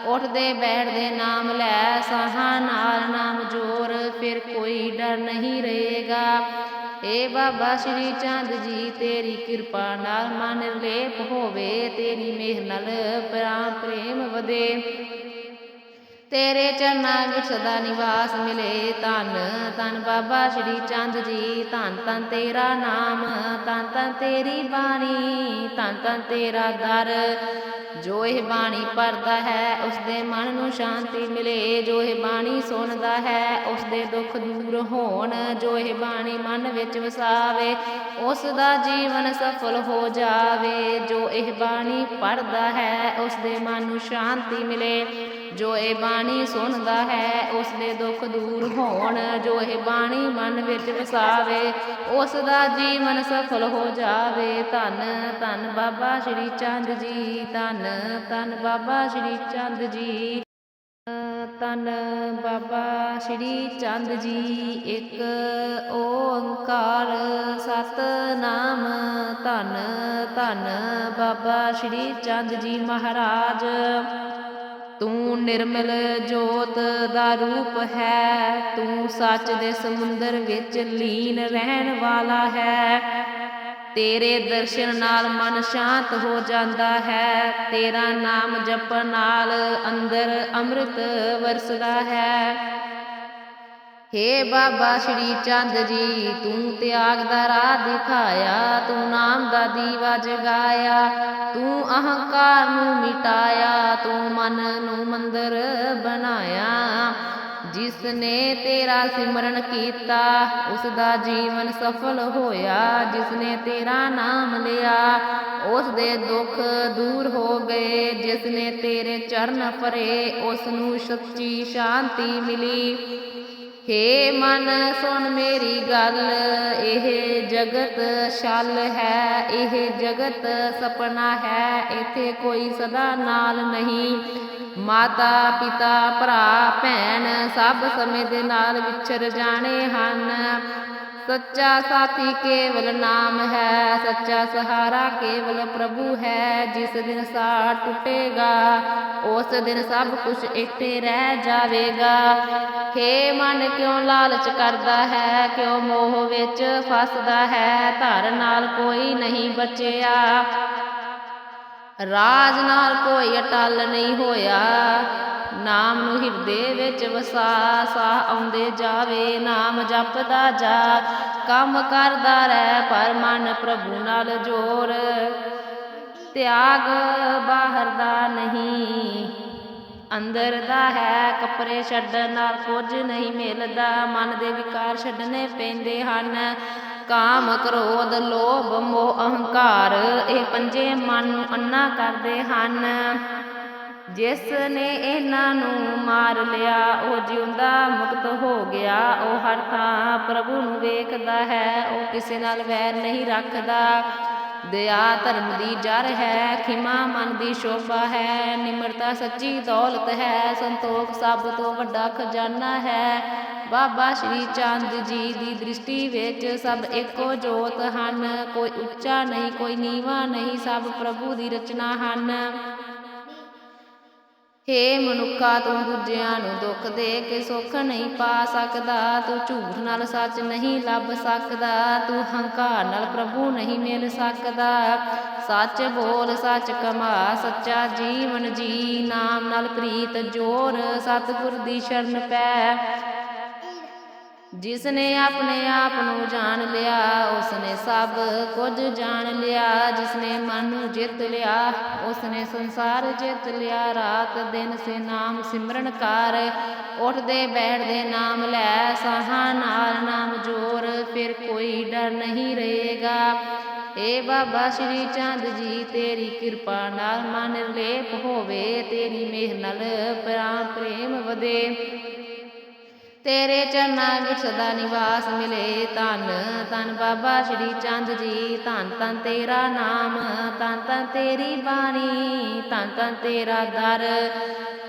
ਉੱਠਦੇ ਬੈਠਦੇ ਨਾਮ ਲੈ। ਸਾਹਾਂ ਨਾਲ ਨਾਮ ਜੋਰ ਫਿਰ ਕੋਈ ਡਰ ਨਹੀਂ ਰਹੇਗਾ। ਏ ਬਾਬਾ ਸ਼੍ਰੀ ਚੰਦ ਜੀ, ਤੇਰੀ ਕਿਰਪਾ ਨਾਲ ਮਨ ਲੇਪ ਹੋਵੇ, ਤੇਰੀ ਮਿਹਰ ਨਾਲ ਪ੍ਰਾਮ ਪ੍ਰੇਮ ਵਧੇ। ਤੇਰੇ ਚਰਨਾਂ ਵਿੱਚ ਸਦਾ ਨਿਵਾਸ ਮਿਲੇ। ਧੰਨ ਧੰਨ ਬਾਬਾ ਸ਼੍ਰੀ ਚੰਦ ਜੀ। ਧੰਨ ਧੰਨ ਤੇਰਾ ਨਾਮ, ਧੰਨ ਧੰਨ ਤੇਰੀ ਬਾਣੀ, ਧੰਨ ਧੰਨ ਤੇਰਾ ਦਰ। ਜੋ ਇਹ ਬਾਣੀ ਪੜਦਾ ਹੈ ਉਸ ਦੇ ਮਨ ਨੂੰ ਸ਼ਾਂਤੀ ਮਿਲੇ। ਜੋ ਇਹ ਬਾਣੀ ਸੁਣਦਾ ਹੈ ਉਸ ਦੇ ਦੁੱਖ ਦੂਰ ਹੋਣ। ਜੋ ਇਹ ਬਾਣੀ ਮਨ ਵਿੱਚ ਵਸਾਵੇ ਉਸ ਦਾ ਜੀਵਨ ਸਫਲ ਹੋ ਜਾਵੇ। ਜੋ ਇਹ ਬਾਣੀ ਪੜਦਾ ਹੈ ਉਸ ਦੇ ਮਨ ਨੂੰ ਸ਼ਾਂਤੀ ਮਿਲੇ। ਜੋ ਇਹ ਬਾਣੀ ਸੁਣਦਾ ਹੈ ਉਸ ਦੇ ਦੁੱਖ ਦੂਰ ਹੋਣ। ਜੋ ਇਹ ਬਾਣੀ ਮਨ ਵਿੱਚ ਵਸਾਵੇ ਉਸ ਦਾ ਜੀਵਨ ਸਫਲ ਹੋ ਜਾਵੇ। ਧੰਨ ਧੰਨ ਬਾਬਾ ਸ਼੍ਰੀ ਚੰਦ ਜੀ, ਧੰਨ ਧੰਨ ਬਾਬਾ ਸ਼੍ਰੀ ਚੰਦ ਜੀ ਤਨ ਬਾਬਾ ਸ਼੍ਰੀ ਚੰਦ ਜੀ। ਇੱਕ ਓੰਕਾਰ ਸਤਨਾਮ, ਧੰਨ ਧੰਨ ਬਾਬਾ ਸ਼੍ਰੀ ਚੰਦ ਜੀ ਮਹਾਰਾਜ। ਤੂੰ ਨਿਰਮਲ ਜੋਤ ਦਾ ਰੂਪ ਹੈ, ਤੂੰ ਸੱਚ ਦੇ ਸਮੁੰਦਰ ਵਿੱਚ ਲੀਨ ਰਹਿਣ ਵਾਲਾ ਹੈ। ਤੇਰੇ ਦਰਸ਼ਨ ਨਾਲ ਮਨ ਸ਼ਾਂਤ ਹੋ ਜਾਂਦਾ ਹੈ, ਤੇਰਾ ਨਾਮ ਜਪਣ ਨਾਲ ਅੰਦਰ ਅੰਮ੍ਰਿਤ ਵਰਸਦਾ ਹੈ। ਹੇ ਬਾਬਾ ਸ਼੍ਰੀ ਚੰਦ ਜੀ, ਤੂੰ ਤਿਆਗ ਦਾ ਰਾਹ ਦਿਖਾਇਆ, ਤੂੰ ਨਾਮ ਦਾ ਦੀਵਾ ਜਗਾਇਆ, ਤੂੰ ਅਹੰਕਾਰ ਨੂੰ ਮਿਟਾਇਆ, ਤੂੰ ਮਨ ਨੂੰ ਮੰਦਰ ਬਣਾਇਆ। ਜਿਸ ਨੇ ਤੇਰਾ ਸਿਮਰਨ ਕੀਤਾ ਉਸ ਦਾ ਜੀਵਨ ਸਫਲ ਹੋਇਆ। ਜਿਸ ਨੇ ਤੇਰਾ ਨਾਮ ਲਿਆ ਉਸ ਦੇ ਦੁੱਖ ਦੂਰ ਹੋ ਗਏ। ਜਿਸ ਨੇ ਤੇਰੇ ਚਰਨ ਫਰੇ ਉਸ ਨੂੰ ਸੱਚੀ ਸ਼ਾਂਤੀ ਮਿਲੀ। ਹੇ ਮਨ, ਸੁਣ ਮੇਰੀ ਗੱਲ, ਇਹ ਜਗਤ ਛਲ ਹੈ, ਇਹ ਜਗਤ ਸੁਪਨਾ ਹੈ, ਇੱਥੇ ਕੋਈ ਸਦਾ ਨਾਲ ਨਹੀਂ। ਮਾਤਾ, ਪਿਤਾ, ਭਰਾ, ਭੈਣ ਸਭ ਸਮੇਂ ਦੇ ਨਾਲ ਵਿਚਰ ਜਾਣੇ ਹਨ। ਸੱਚਾ ਸਾਥੀ ਕੇਵਲ ਨਾਮ ਹੈ, ਸੱਚਾ ਸਹਾਰਾ ਕੇਵਲ ਪ੍ਰਭੂ ਹੈ, ਜਿਸ ਦਿਨ ਸਾਹ ਟੁੱਟੇਗਾ, ਉਸ ਦਿਨ ਸਭ ਕੁਝ ਇੱਥੇ ਰਹਿ ਜਾਵੇਗਾ। ਹੇ ਮਨ, ਕਿਉਂ ਲਾਲਚ ਕਰਦਾ ਹੈ, ਕਿਉਂ ਮੋਹ ਵਿੱਚ ਫਸਦਾ ਹੈ, ਧਰ ਨਾਲ ਕੋਈ ਨਹੀਂ ਬਚਿਆ। ਰਾਜ ਨਾਲ ਕੋਈ ਅਟਲ ਨਹੀਂ ਹੋਇਆ। ਨਾਮ ਨੂੰ ਹਿਰਦੇ ਵਿੱਚ ਵਸਾ, ਸਾਹ ਆਉਂਦੇ ਜਾਵੇ, ਨਾਮ ਜਪਦਾ ਜਾ। ਕੰਮ ਕਰਦਾ ਰਹਿ ਪਰ ਮਨ ਪ੍ਰਭੂ ਨਾਲ ਜੋਰ। ਤਿਆਗ ਬਾਹਰ ਦਾ ਨਹੀਂ, ਅੰਦਰ ਦਾ ਹੈ। ਕੱਪੜੇ ਛੱਡਣ ਨਾਲ ਕੁਝ ਨਹੀਂ ਮਿਲਦਾ। ਮਨ ਦੇ ਵਿਕਾਰ ਛੱਡਣੇ ਪੈਂਦੇ ਹਨ। ਕਾਮ ਕ੍ਰੋਧ ਲੋਭ ਮੋਹ ਅਹੰਕਾਰ। ਇਹ ਪੰਜੇ ਮਨ ਨੂੰ ਅੰਨਾ ਕਰਦੇ ਹਨ। ਜਿਸ ਨੇ ਇਹਨਾਂ ਨੂੰ ਮਾਰ ਲਿਆ, ਉਹ ਜਿਉਂਦਾ ਮੁਕਤ ਹੋ ਗਿਆ। ਉਹ ਹਰ ਥਾਂ ਪ੍ਰਭੂ ਨੂੰ ਵੇਖਦਾ ਹੈ, ਉਹ ਕਿਸੇ ਨਾਲ ਵੈਰ ਨਹੀਂ ਰੱਖਦਾ। ਦਇਆ ਧਰਮ ਦੀ ਜੜ ਹੈ, ਖਿਮਾ ਮਨ ਦੀ ਸ਼ੋਭਾ ਹੈ। ਨਿਮਰਤਾ ਸੱਚੀ ਦੌਲਤ ਹੈ, ਸੰਤੋਖ ਸਭ ਤੋਂ ਵੱਡਾ ਖਜ਼ਾਨਾ ਹੈ। ਬਾਬਾ ਸ਼੍ਰੀ ਚੰਦ ਜੀ ਦੀ ਦ੍ਰਿਸ਼ਟੀ ਵਿੱਚ ਸਭ ਇੱਕੋ ਜੋਤ ਹਨ। ਕੋਈ ਉੱਚਾ ਨਹੀਂ, ਕੋਈ ਨੀਵਾ ਨਹੀਂ, ਸਭ ਪ੍ਰਭੂ ਦੀ ਰਚਨਾ ਹਨ। ਹੇ ਮਨੁੱਖਾ, ਤੂੰ ਦੂਜਿਆਂ ਨੂੰ ਦੁੱਖ ਦੇ ਕੇ ਸੁੱਖ ਨਹੀਂ ਪਾ ਸਕਦਾ। ਤੂੰ ਝੂਠ ਨਾਲ ਸੱਚ ਨਹੀਂ ਲੱਭ ਸਕਦਾ। ਤੂੰ ਹੰਕਾਰ ਨਾਲ ਪ੍ਰਭੂ ਨਹੀਂ ਮਿਲ ਸਕਦਾ। ਸੱਚ ਬੋਲ, ਸੱਚ ਕਮਾ, ਸੱਚਾ ਜੀਵਨ ਜੀ। ਨਾਮ ਨਾਲ ਪ੍ਰੀਤ ਜੋਰ, ਸਤਿਗੁਰ ਦੀ ਸ਼ਰਨ ਪੈ। ਜਿਸ ਨੇ ਆਪਣੇ ਆਪ ਨੂੰ ਜਾਣ ਲਿਆ ਉਸ ਨੇ ਸਭ ਕੁਝ ਜਾਣ ਲਿਆ। ਜਿਸ ਨੇ ਮਨ ਨੂੰ ਜਿੱਤ ਲਿਆ ਉਸ ਨੇ ਸੰਸਾਰ ਜਿੱਤ ਲਿਆ। ਰਾਤ ਦਿਨ ਸੇ ਨਾਮ ਸਿਮਰਨ ਕਰ, ਉੱਠਦੇ ਬੈਠਦੇ ਨਾਮ ਲੈ। ਸਾਹਾਂ ਨਾਲ ਨਾਮ ਜੋਰ ਫਿਰ ਕੋਈ ਡਰ ਨਹੀਂ ਰਹੇਗਾ। ਏ ਬਾਬਾ ਸ਼੍ਰੀ ਚੰਦ ਜੀ, ਤੇਰੀ ਕਿਰਪਾ ਨਾਲ ਮਨ ਲੇਪ ਹੋਵੇ, ਤੇਰੀ ਮਿਹਰ ਨਾਲ ਪ੍ਰਾਨ ਪ੍ਰੇਮ ਵਧੇ। ਤੇਰੇ ਚਰਨਾਂ ਵਿੱਚ ਸਦਾ ਨਿਵਾਸ ਮਿਲੇ। ਧੰਨ ਧੰਨ ਬਾਬਾ ਸ਼੍ਰੀ ਚੰਦ ਜੀ। ਧੰਨ ਧੰਨ ਤੇਰਾ ਨਾਮ, ਧੰਨ ਧੰਨ ਤੇਰੀ ਬਾਣੀ, ਧੰਨ ਧੰਨ ਤੇਰਾ ਦਰ।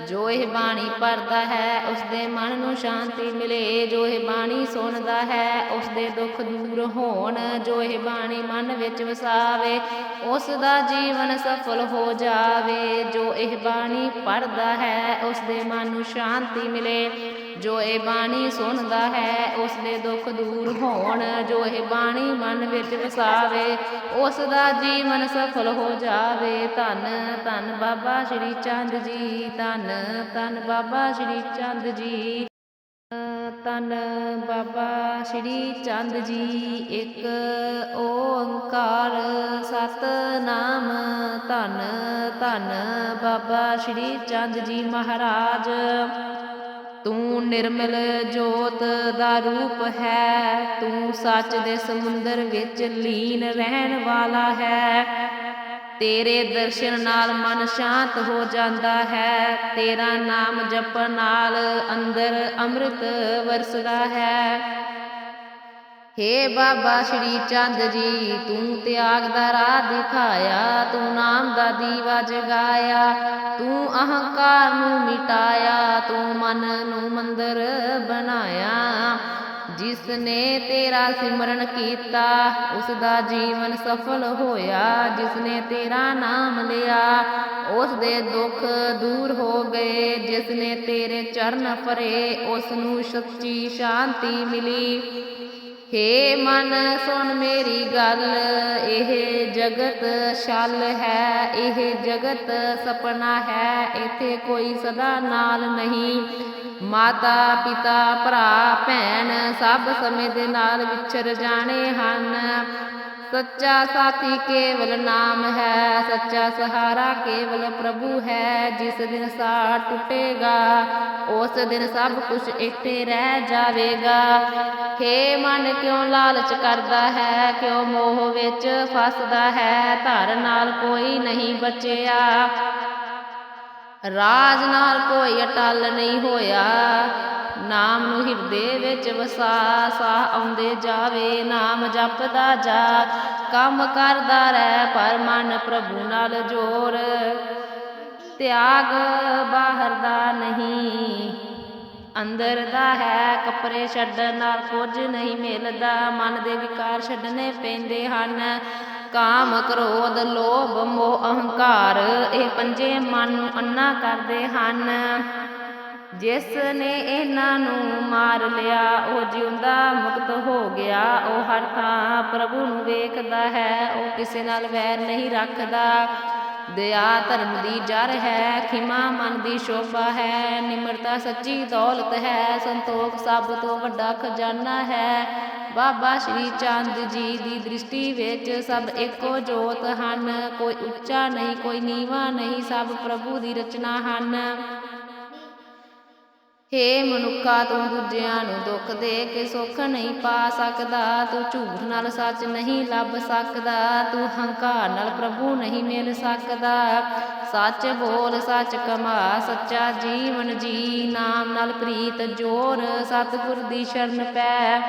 ਜੋ ਇਹ ਬਾਣੀ ਪੜਦਾ ਹੈ ਉਸ ਦੇ ਮਨ ਨੂੰ ਸ਼ਾਂਤੀ ਮਿਲੇ। ਜੋ ਇਹ ਬਾਣੀ ਸੁਣਦਾ ਹੈ ਉਸ ਦੇ ਦੁੱਖ ਦੂਰ ਹੋਣ। ਜੋ ਇਹ ਬਾਣੀ ਮਨ ਵਿੱਚ ਵਸਾਵੇ ਉਸ ਦਾ ਜੀਵਨ ਸਫਲ ਹੋ ਜਾਵੇ। ਜੋ ਇਹ ਬਾਣੀ ਪੜਦਾ ਹੈ ਉਸ ਦੇ ਮਨ ਨੂੰ ਸ਼ਾਂਤੀ ਮਿਲੇ। ਜੋ ਇਹ ਬਾਣੀ ਸੁਣਦਾ ਹੈ ਉਸ ਦੇ ਦੁੱਖ ਦੂਰ ਹੋਣ। ਜੋ ਇਹ ਬਾਣੀ ਮਨ ਵਿੱਚ ਵਸਾਵੇ ਉਸ ਦਾ ਜੀਵਨ ਸਫਲ ਹੋ ਜਾਵੇ। ਧੰਨ ਧੰਨ ਬਾਬਾ ਸ਼੍ਰੀ ਚੰਦ ਜੀ, ਧੰਨ ਧੰਨ ਬਾਬਾ ਸ਼੍ਰੀ ਚੰਦ ਜੀ। ਤਨ ਬਾਬਾ ਸ਼੍ਰੀ ਚੰਦ ਜੀ। ਇੱਕ ਓੰਕਾਰ ਸਤਨਾਮ। ਧੰਨ ਧੰਨ ਬਾਬਾ ਸ਼੍ਰੀ ਚੰਦ ਜੀ ਮਹਾਰਾਜ। ਤੂੰ ਨਿਰਮਲ ਜੋਤ ਦਾ ਰੂਪ ਹੈ। ਤੂੰ ਸੱਚ ਦੇ ਸਮੁੰਦਰ ਵਿੱਚ ਲੀਨ ਰਹਿਣ ਵਾਲਾ ਹੈ। ਤੇਰੇ ਦਰਸ਼ਨ ਨਾਲ ਮਨ ਸ਼ਾਂਤ ਹੋ ਜਾਂਦਾ ਹੈ। ਤੇਰਾ ਨਾਮ ਜਪਣ ਨਾਲ ਅੰਦਰ ਅੰਮ੍ਰਿਤ ਵਰਸਦਾ ਹੈ। ਹੇ ਬਾਬਾ ਸ਼੍ਰੀ ਚੰਦ ਜੀ, ਤੂੰ ਤਿਆਗ ਦਾ ਰਾਹ ਦਿਖਾਇਆ, ਤੂੰ ਨਾਮ ਦਾ ਦੀਵਾ ਜਗਾਇਆ, ਤੂੰ ਅਹੰਕਾਰ ਨੂੰ ਮਿਟਾਇਆ, ਤੂੰ ਮਨ ਨੂੰ ਮੰਦਰ ਬਣਾਇਆ। ਜਿਸ ਨੇ ਤੇਰਾ ਸਿਮਰਨ ਕੀਤਾ ਉਸ ਦਾ ਜੀਵਨ ਸਫਲ ਹੋਇਆ। ਜਿਸ ਨੇ ਤੇਰਾ ਨਾਮ ਲਿਆ ਉਸ ਦੇ ਦੁੱਖ ਦੂਰ ਹੋ ਗਏ। ਜਿਸ ਨੇ ਤੇਰੇ ਚਰਨ ਫਰੇ ਉਸ ਨੂੰ ਸੱਚੀ ਸ਼ਾਂਤੀ ਮਿਲੀ। ਹੇ ਮਨ, ਸੁਣ ਮੇਰੀ ਗੱਲ, ਇਹ ਜਗਤ ਛਲ ਹੈ, ਇਹ ਜਗਤ ਸੁਪਨਾ ਹੈ, ਇੱਥੇ ਕੋਈ ਸਦਾ ਨਾਲ ਨਹੀਂ। ਮਾਤਾ, ਪਿਤਾ, ਭਰਾ, ਭੈਣ ਸਭ ਸਮੇਂ ਦੇ ਨਾਲ ਵਿਚਰ ਜਾਣੇ ਹਨ। ਸੱਚਾ ਸਾਥੀ ਕੇਵਲ ਨਾਮ ਹੈ, ਸੱਚਾ ਸਹਾਰਾ ਕੇਵਲ ਪ੍ਰਭੂ ਹੈ, ਜਿਸ ਦਿਨ ਸਾਹ ਟੁੱਟੇਗਾ, ਉਸ ਦਿਨ ਸਭ ਕੁਝ ਇੱਥੇ ਰਹਿ ਜਾਵੇਗਾ। ਹੇ ਮਨ ਕਿਉਂ ਲਾਲਚ ਕਰਦਾ ਹੈ, ਕਿਉਂ ਮੋਹ ਵਿੱਚ ਫਸਦਾ ਹੈ, ਧਰ ਨਾਲ ਕੋਈ ਨਹੀਂ ਬਚਿਆ। ਰਾਜ ਨਾਲ ਕੋਈ ਅਟਲ ਨਹੀਂ ਹੋਇਆ। ਨਾਮ ਨੂੰ ਹਿਰਦੇ ਵਿੱਚ ਵਸਾ, ਸਾਹ ਆਉਂਦੇ ਜਾਵੇ, ਨਾਮ ਜਪਦਾ ਜਾ। ਕੰਮ ਕਰਦਾ ਰਹਿ ਪਰ ਮਨ ਪ੍ਰਭੂ ਨਾਲ ਜੋਰ। ਤਿਆਗ ਬਾਹਰ ਦਾ ਨਹੀਂ, ਅੰਦਰ ਦਾ ਹੈ, ਕੱਪੜੇ ਛੱਡਣ ਨਾਲ ਕੁਝ ਨਹੀਂ ਮਿਲਦਾ। ਮਨ ਦੇ ਵਿਕਾਰ ਛੱਡਣੇ ਪੈਂਦੇ ਹਨ। ਕਾਮ ਕ੍ਰੋਧ, ਲੋਭ, ਮੋਹ, ਅਹੰਕਾਰ, ਇਹ ਪੰਜੇ ਮਨ ਨੂੰ ਅੰਨਾ ਕਰਦੇ ਹਨ। ਜਿਸ ਨੇ ਇਹਨਾਂ ਨੂੰ ਮਾਰ ਲਿਆ, ਉਹ ਜਿਉਂਦਾ ਮੁਕਤ ਹੋ ਗਿਆ। ਉਹ ਹਰ ਥਾਂ ਪ੍ਰਭੂ ਨੂੰ ਵੇਖਦਾ ਹੈ, ਉਹ ਕਿਸੇ ਨਾਲ ਵੈਰ ਨਹੀਂ ਰੱਖਦਾ। ਦਇਆ ਧਰਮ ਦੀ ਜੜ ਹੈ, ਖਿਮਾ ਮਨ ਦੀ ਸ਼ੋਭਾ ਹੈ, ਨਿਮਰਤਾ ਸੱਚੀ ਦੌਲਤ ਹੈ, ਸੰਤੋਖ ਸਭ ਤੋਂ ਵੱਡਾ ਖਜ਼ਾਨਾ ਹੈ। ਬਾਬਾ ਸ਼੍ਰੀ ਚੰਦ ਜੀ ਦੀ ਦ੍ਰਿਸ਼ਟੀ ਵਿੱਚ ਸਭ ਇੱਕੋ ਜੋਤ ਹਨ, ਕੋਈ ਉੱਚਾ ਨਹੀਂ, ਕੋਈ ਨੀਵਾ ਨਹੀਂ, ਸਭ ਪ੍ਰਭੂ ਦੀ ਰਚਨਾ ਹਨ। ਹੇ ਮਨੁੱਖਾ, ਤੂੰ ਦੂਜਿਆਂ ਨੂੰ ਦੁੱਖ ਦੇ ਕੇ ਸੁੱਖ ਨਹੀਂ ਪਾ ਸਕਦਾ। ਤੂੰ ਝੂਠ ਨਾਲ ਸੱਚ ਨਹੀਂ ਲੱਭ ਸਕਦਾ। ਤੂੰ ਹੰਕਾਰ ਨਾਲ ਪ੍ਰਭੂ ਨਹੀਂ ਮਿਲ ਸਕਦਾ। ਸੱਚ ਬੋਲ, ਸੱਚ ਕਮਾ, ਸੱਚਾ ਜੀਵਨ ਜੀ। ਨਾਮ ਨਾਲ ਪ੍ਰੀਤ ਜੋਰ, ਸਤਿਗੁਰ ਦੀ ਸ਼ਰਨ ਪੈ।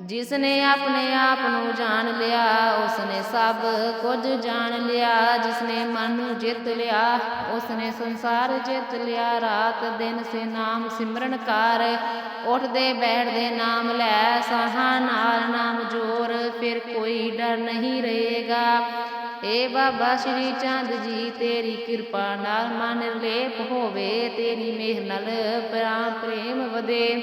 ਜਿਸ ਨੇ ਆਪਣੇ ਆਪ ਨੂੰ ਜਾਣ ਲਿਆ ਉਸ ਨੇ ਸਭ ਕੁਝ ਜਾਣ ਲਿਆ। ਜਿਸ ਨੇ ਮਨ ਨੂੰ ਜਿੱਤ ਲਿਆ ਉਸ ਨੇ ਸੰਸਾਰ ਜਿੱਤ ਲਿਆ। ਰਾਤ ਦਿਨ ਸੇ ਨਾਮ ਸਿਮਰਨ ਕਰ, ਉੱਠਦੇ ਬੈਠਦੇ ਨਾਮ ਲੈ। ਸਾਹਾਂ ਨਾਲ ਨਾਮ ਜੋਰ ਫਿਰ ਕੋਈ ਡਰ ਨਹੀਂ ਰਹੇਗਾ। ਏ ਬਾਬਾ ਸ਼੍ਰੀ ਚੰਦ ਜੀ, ਤੇਰੀ ਕਿਰਪਾ ਨਾਲ ਮਨ ਨਿਰਲੇਪ ਹੋਵੇ, ਤੇਰੀ ਮਿਹਰ ਨਾਲ ਪ੍ਰਾਨ ਪ੍ਰੇਮ ਵਧੇ।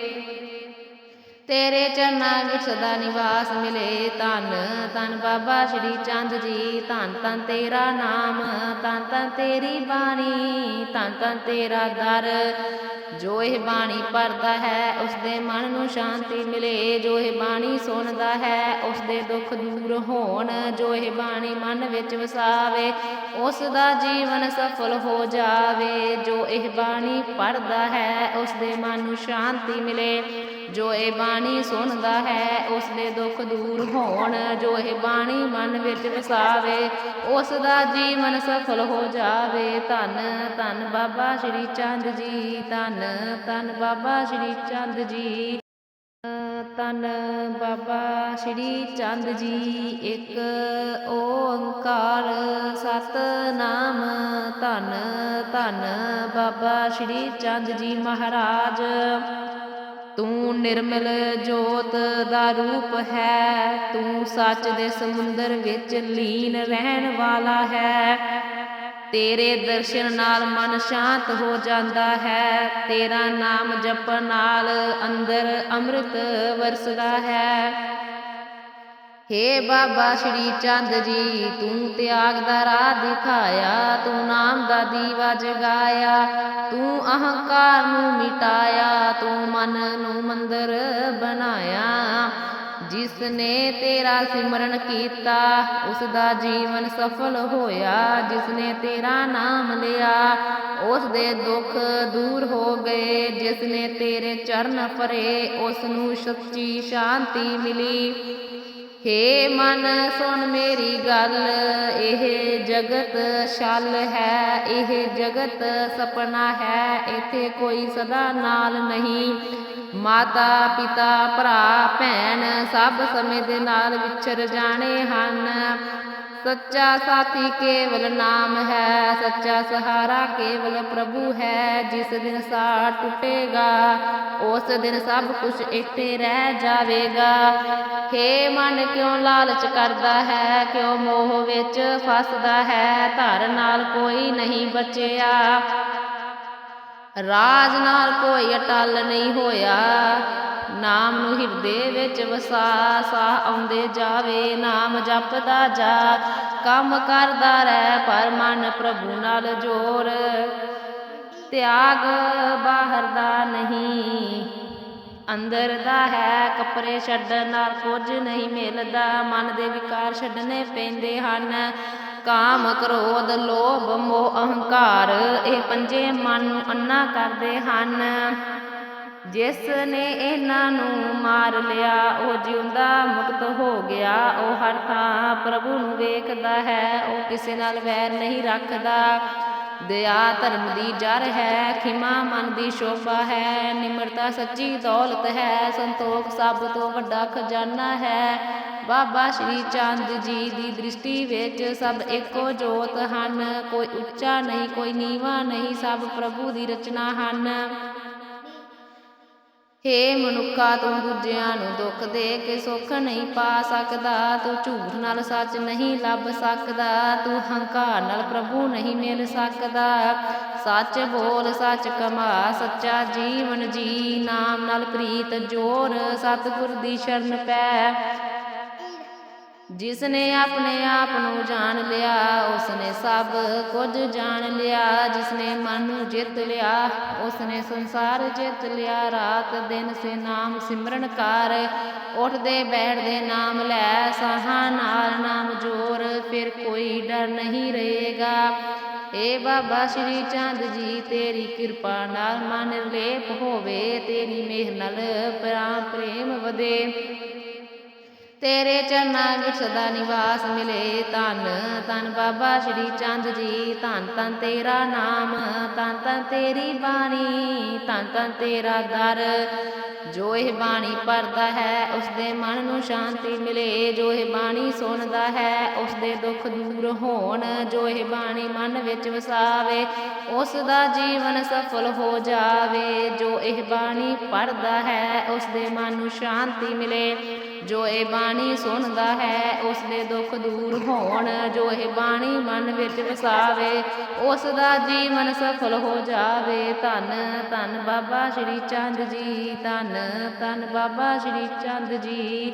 ਤੇਰੇ ਚਰਨਾਂ ਵਿੱਚ ਸਦਾ ਨਿਵਾਸ ਮਿਲੇ। ਧੰਨ ਧੰਨ ਬਾਬਾ ਸ਼੍ਰੀ ਚੰਦ ਜੀ। ਧੰਨ ਧੰਨ ਤੇਰਾ ਨਾਮ, ਧੰਨ ਧੰਨ ਤੇਰੀ ਬਾਣੀ, ਧੰਨ ਧੰਨ ਤੇਰਾ ਦਰ। ਜੋ ਇਹ ਬਾਣੀ ਪੜਦਾ ਹੈ, ਉਸ ਦੇ ਮਨ ਨੂੰ ਸ਼ਾਂਤੀ ਮਿਲੇ। ਜੋ ਇਹ ਬਾਣੀ ਸੁਣਦਾ ਹੈ, ਉਸ ਦੇ ਦੁੱਖ ਦੂਰ ਹੋਣ। ਜੋ ਇਹ ਬਾਣੀ ਮਨ ਵਿੱਚ ਵਸਾਵੇ, ਉਸ ਦਾ ਜੀਵਨ ਸਫਲ ਹੋ ਜਾਵੇ। ਜੋ ਇਹ ਬਾਣੀ ਪੜਦਾ ਹੈ, ਉਸ ਦੇ ਮਨ ਨੂੰ ਸ਼ਾਂਤੀ ਮਿਲੇ। ਜੋ ਇਹ ਬਾਣੀ ਸੁਣਦਾ ਹੈ ਉਸ ਦੇ ਦੁੱਖ ਦੂਰ ਹੋਣ। ਜੋ ਇਹ ਬਾਣੀ ਮਨ ਵਿੱਚ ਵਸਾਵੇ ਉਸ ਦਾ ਜੀਵਨ ਸਫਲ ਹੋ ਜਾਵੇ। ਧੰਨ ਧੰਨ ਬਾਬਾ ਸ਼੍ਰੀ ਚੰਦ ਜੀ, ਧੰਨ ਧੰਨ ਬਾਬਾ ਸ਼੍ਰੀ ਚੰਦ ਜੀ ਤਨ ਬਾਬਾ ਸ਼੍ਰੀ ਚੰਦ ਜੀ। ਇੱਕ ਓੰਕਾਰ ਸਤਨਾਮ, ਧੰਨ ਧੰਨ ਬਾਬਾ ਸ਼੍ਰੀ ਚੰਦ ਜੀ ਮਹਾਰਾਜ। ਤੂੰ ਨਿਰਮਲ ਜੋਤ ਦਾ ਰੂਪ ਹੈ, ਤੂੰ ਸੱਚ ਦੇ ਸਮੁੰਦਰ ਵਿੱਚ ਲੀਨ ਰਹਿਣ ਵਾਲਾ ਹੈ। ਤੇਰੇ ਦਰਸ਼ਨ ਨਾਲ ਮਨ ਸ਼ਾਂਤ ਹੋ ਜਾਂਦਾ ਹੈ, ਤੇਰਾ ਨਾਮ ਜਪਣ ਨਾਲ ਅੰਦਰ ਅੰਮ੍ਰਿਤ ਵਰਸਦਾ ਹੈ। ਹੇ ਬਾਬਾ ਸ਼੍ਰੀ ਚੰਦ ਜੀ, ਤੂੰ ਤਿਆਗ ਦਾ ਰਾਹ ਦਿਖਾਇਆ, ਤੂੰ ਨਾਮ ਦਾ ਦੀਵਾ ਜਗਾਇਆ, ਤੂੰ ਅਹੰਕਾਰ ਨੂੰ ਮਿਟਾਇਆ, ਤੂੰ ਮਨ ਨੂੰ ਮੰਦਰ ਬਣਾਇਆ। ਜਿਸ ਨੇ ਤੇਰਾ ਸਿਮਰਨ ਕੀਤਾ ਉਸ ਦਾ ਜੀਵਨ ਸਫਲ ਹੋਇਆ। ਜਿਸ ਨੇ ਤੇਰਾ ਨਾਮ ਲਿਆ ਉਸ ਦੇ ਦੁੱਖ ਦੂਰ ਹੋ ਗਏ। ਜਿਸ ਨੇ ਤੇਰੇ ਚਰਨ ਫਰੇ ਉਸ ਨੂੰ ਸੱਚੀ ਸ਼ਾਂਤੀ ਮਿਲੀ। ਹੇ ਮਨ, ਸੁਣ ਮੇਰੀ ਗੱਲ। ਇਹ ਜਗਤ ਛਲ ਹੈ, ਇਹ ਜਗਤ ਸੁਪਨਾ ਹੈ। ਇੱਥੇ ਕੋਈ ਸਦਾ ਨਾਲ ਨਹੀਂ। ਮਾਤਾ, ਪਿਤਾ, ਭਰਾ, ਭੈਣ ਸਭ ਸਮੇਂ ਦੇ ਨਾਲ ਵਿਚਰ ਜਾਣੇ ਹਨ। ਸੱਚਾ ਸਾਥੀ ਕੇਵਲ ਨਾਮ ਹੈ, ਸੱਚਾ ਸਹਾਰਾ ਕੇਵਲ ਪ੍ਰਭੂ ਹੈ, ਜਿਸ ਦਿਨ ਸਾਹ ਟੁੱਟੇਗਾ, ਉਸ ਦਿਨ ਸਭ ਕੁਝ ਇੱਥੇ ਰਹਿ ਜਾਵੇਗਾ। ਹੇ ਮਨ ਕਿਉਂ ਲਾਲਚ ਕਰਦਾ ਹੈ, ਕਿਉਂ ਮੋਹ ਵਿੱਚ ਫਸਦਾ ਹੈ, ਧਰ ਨਾਲ ਕੋਈ ਨਹੀਂ ਬਚਿਆ। ਰਾਜ ਨਾਲ ਕੋਈ ਅਟਲ ਨਹੀਂ ਹੋਇਆ ਨਾਮ ਨੂੰ ਹਿਰਦੇ ਵਿੱਚ ਵਸਾ ਸਾਹ ਆਉਂਦੇ ਜਾਵੇ, ਨਾਮ ਜਪਦਾ ਜਾ। ਕੰਮ ਕਰਦਾ ਰਹਿ ਪਰ ਮਨ ਪ੍ਰਭੂ ਨਾਲ ਜੋਰ। ਤਿਆਗ ਬਾਹਰ ਦਾ ਨਹੀਂ, ਅੰਦਰ ਦਾ ਹੈ, ਕੱਪੜੇ ਛੱਡਣ ਨਾਲ ਕੁਝ ਨਹੀਂ ਮਿਲਦਾ। ਮਨ ਦੇ ਵਿਕਾਰ ਛੱਡਣੇ ਪੈਂਦੇ ਹਨ। ਕਾਮ, ਕ੍ਰੋਧ, ਲੋਭ, ਮੋਹ, ਅਹੰਕਾਰ, ਇਹ ਪੰਜੇ ਮਨ ਨੂੰ ਅੰਨਾ ਕਰਦੇ ਹਨ। ਜਿਸ ਨੇ ਇਹਨਾਂ ਨੂੰ ਮਾਰ ਲਿਆ, ਉਹ ਜਿਉਂਦਾ ਮੁਕਤ ਹੋ ਗਿਆ। ਉਹ ਹਰ ਥਾਂ ਪ੍ਰਭੂ ਨੂੰ ਵੇਖਦਾ ਹੈ, ਉਹ ਕਿਸੇ ਨਾਲ ਵੈਰ ਨਹੀਂ ਰੱਖਦਾ। ਦਇਆ ਧਰਮ ਦੀ ਜੜ ਹੈ, ਖਿਮਾ ਮਨ ਦੀ ਸ਼ੋਭਾ ਹੈ, ਨਿਮਰਤਾ ਸੱਚੀ ਦੌਲਤ ਹੈ, ਸੰਤੋਖ ਸਭ ਤੋਂ ਵੱਡਾ ਖਜ਼ਾਨਾ ਹੈ। ਬਾਬਾ ਸ਼੍ਰੀ ਚੰਦ ਜੀ ਦੀ ਦ੍ਰਿਸ਼ਟੀ ਵਿੱਚ ਸਭ ਇੱਕੋ ਜੋਤ ਹਨ, ਕੋਈ ਉੱਚਾ ਨਹੀਂ, ਕੋਈ ਨੀਵਾ ਨਹੀਂ, ਸਭ ਪ੍ਰਭੂ ਦੀ ਰਚਨਾ ਹਨ। ਹੇ ਮਨੁੱਖਾ, ਤੂੰ ਦੂਜਿਆਂ ਨੂੰ ਦੁੱਖ ਦੇ ਕੇ ਸੁੱਖ ਨਹੀਂ ਪਾ ਸਕਦਾ। ਤੂੰ ਝੂਠ ਨਾਲ ਸੱਚ ਨਹੀਂ ਲੱਭ ਸਕਦਾ। ਤੂੰ ਹੰਕਾਰ ਨਾਲ ਪ੍ਰਭੂ ਨਹੀਂ ਮਿਲ ਸਕਦਾ। ਸੱਚ ਬੋਲ, ਸੱਚ ਕਮਾ, ਸੱਚਾ ਜੀਵਨ ਜੀ। ਨਾਮ ਨਾਲ ਪ੍ਰੀਤ ਜੋਰ, ਸਤਿਗੁਰ ਦੀ ਸ਼ਰਨ ਪੈ। ਜਿਸ ਨੇ ਆਪਣੇ ਆਪ ਨੂੰ ਜਾਣ ਲਿਆ ਉਸ ਨੇ ਸਭ ਕੁਝ ਜਾਣ ਲਿਆ। ਜਿਸ ਨੇ ਮਨ ਨੂੰ ਜਿੱਤ ਲਿਆ ਉਸ ਨੇ ਸੰਸਾਰ ਜਿੱਤ ਲਿਆ। ਰਾਤ ਦਿਨ ਸੇ ਨਾਮ ਸਿਮਰਨ ਕਰ, ਉੱਠਦੇ ਬੈਠਦੇ ਨਾਮ ਲੈ। ਸਾਹਾਂ ਨਾਲ ਨਾਮ ਜੋਰ ਫਿਰ ਕੋਈ ਡਰ ਨਹੀਂ ਰਹੇਗਾ। ਏ ਬਾਬਾ ਸ਼੍ਰੀ ਚੰਦ ਜੀ, ਤੇਰੀ ਕਿਰਪਾ ਨਾਲ ਮਨ ਲੇਪ ਹੋਵੇ, ਤੇਰੀ ਮਿਹਰ ਨਾਲ ਪ੍ਰਾਮ ਪ੍ਰੇਮ ਵਧੇ। ਤੇਰੇ ਚਰਨਾਂ ਵਿੱਚ ਸਦਾ ਨਿਵਾਸ ਮਿਲੇ। ਧੰਨ ਧੰਨ ਬਾਬਾ ਸ਼੍ਰੀ ਚੰਦ ਜੀ। ਧੰਨ ਧੰਨ ਤੇਰਾ ਨਾਮ, ਧੰਨ ਧੰਨ ਤੇਰੀ ਬਾਣੀ, ਧੰਨ ਧੰਨ ਤੇਰਾ ਦਰ। ਜੋ ਇਹ ਬਾਣੀ ਪੜਦਾ ਹੈ ਉਸ ਦੇ ਮਨ ਨੂੰ ਸ਼ਾਂਤੀ ਮਿਲੇ। ਜੋ ਇਹ ਬਾਣੀ ਸੁਣਦਾ ਹੈ ਉਸ ਦੇ ਦੁੱਖ ਦੂਰ ਹੋਣ। ਜੋ ਇਹ ਬਾਣੀ ਮਨ ਵਿੱਚ ਵਸਾਵੇ ਉਸ ਦਾ ਜੀਵਨ ਸਫਲ ਹੋ ਜਾਵੇ। ਜੋ ਇਹ ਬਾਣੀ ਪੜਦਾ ਹੈ ਉਸ ਦੇ ਮਨ ਨੂੰ ਸ਼ਾਂਤੀ ਮਿਲੇ। ਜੋ ਇਹ ਬਾਣੀ ਸੁਣਦਾ ਹੈ ਉਸ ਦੇ ਦੁੱਖ ਦੂਰ ਹੋਣ। ਜੋ ਇਹ ਬਾਣੀ ਮਨ ਵਿੱਚ ਵਸਾਵੇ ਉਸ ਦਾ ਜੀਵਨ ਸਫਲ ਹੋ ਜਾਵੇ। ਧੰਨ ਧੰਨ ਬਾਬਾ ਸ਼੍ਰੀ ਚੰਦ ਜੀ, ਧੰਨ ਧੰਨ ਬਾਬਾ ਸ਼੍ਰੀ ਚੰਦ ਜੀ।